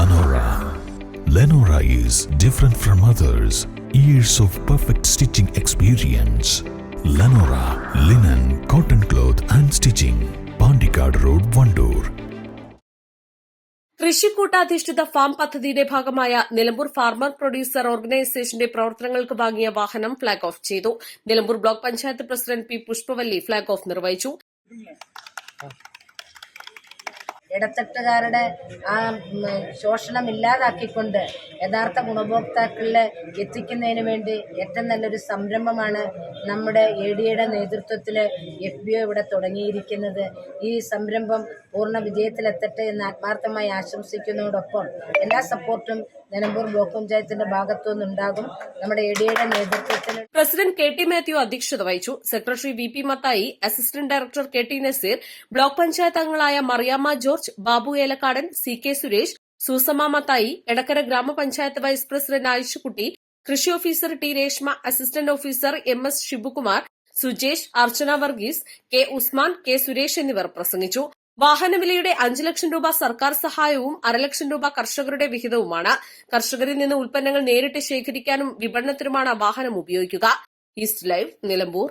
Lenora. Lenora is different from others. Years of perfect stitching experience. Lenora linen, cotton cloth and stitching. Pandikad Road, Vandoor. കൃഷിക്കൂട്ടാധിഷ്ഠിത farm പദ്ധതിയുടെ ഭാഗമായ Nilambur farmer producer ഓർഗനൈസേഷന്റെ പ്രവർത്തനങ്ങൾക്ക് വാങ്ങിയ വാഹനം flag off ചെയ്തു Nilambur block panchayat president P Pushpavalli flag off നിർവഹിച്ചു ഇടത്തട്ടുകാരുടെ ആ ശോഷണം ഇല്ലാതാക്കിക്കൊണ്ട് യഥാർത്ഥ ഗുണഭോക്താക്കളിൽ എത്തിക്കുന്നതിന് വേണ്ടി ഏറ്റവും നല്ലൊരു സംരംഭമാണ് നമ്മുടെ എ ഡിയുടെ നേതൃത്വത്തിൽ എഫ് ബി ഒ ഇവിടെ തുടങ്ങിയിരിക്കുന്നത്. ഈ സംരംഭം പൂർണ വിജയത്തിലെത്തട്ടെ എന്ന് ആത്മാർത്ഥമായി ആശംസിക്കുന്നതോടൊപ്പം എല്ലാ സപ്പോർട്ടും നിലമ്പൂർ ബ്ലോക്ക് പഞ്ചായത്തിന്റെ ഭാഗത്തുനിന്ന് ഉണ്ടാകും. നമ്മുടെ എ ഡിയുടെ നേതൃത്വത്തിൽ പ്രസിഡന്റ് കെ ടി മാത്യു അധ്യക്ഷത വഹിച്ചു. Secretary V P Mathai assistant director K T Naseer block panchayat അംഗങ്ങളായ Mariyamma George Babu Elakkadan C K Suresh Susamma Mathai Edakkara grama panchayat vice president Ayishukutty കൃഷി officer T Reshma assistant officer M S Shibukumar Sujesh Archana Varghese K Usman K Suresh എന്നിവർ പ്രസംഗിച്ചു. വാഹനവിലയുടെ അഞ്ച് ലക്ഷം രൂപ സർക്കാർ സഹായവും അരലക്ഷം രൂപ കർഷകരുടെ വിഹിതവുമാണ്. കർഷകരിൽ നിന്ന് ഉൽപ്പന്നങ്ങൾ നേരിട്ട് ശേഖരിക്കാനും വിപണനത്തിനുമാണ് വാഹനം ഉപയോഗിക്കുക. East Live Nilambur.